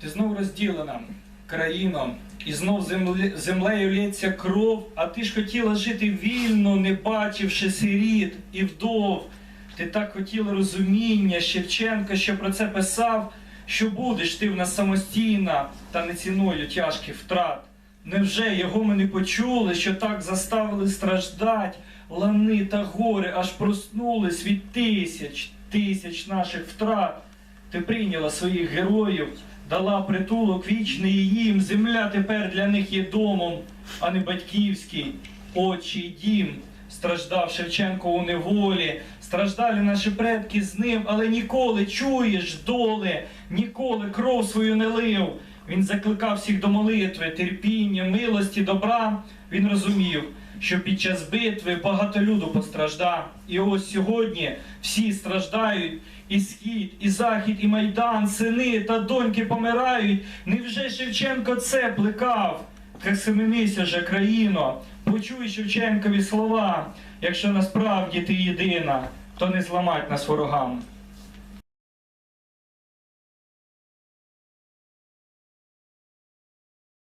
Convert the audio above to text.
Ти знов розділена країно, і знов земле, землею лється кров, а ти ж хотіла жити вільно, не бачивши сиріт і вдов. Ти так хотіла розуміння Шевченка, що про це писав, що будеш ти в нас самостійна та не ціною тяжких втрат. Невже його ми не почули, що так заставили страждать лани та гори, аж проснулись від тисяч, тисяч наших втрат? Ти прийняла своїх героїв, дала притулок вічний їм. Земля тепер для них є домом, а не батьківський, отчий дім. Страждав Шевченко у неволі, страждали наші предки з ним, але ніколи чуєш доле, ніколи кров свою не лив. Він закликав всіх до молитви, терпіння, милості, добра. Він розумів, що під час битви багато люду постраждав. І ось сьогодні всі страждають, і схід, і захід, і майдан, сини та доньки помирають. Невже Шевченко це плекав? Так семенися же, країно, почуй Шевченкові слова, якщо насправді ти єдина, то не зламать нас ворогам.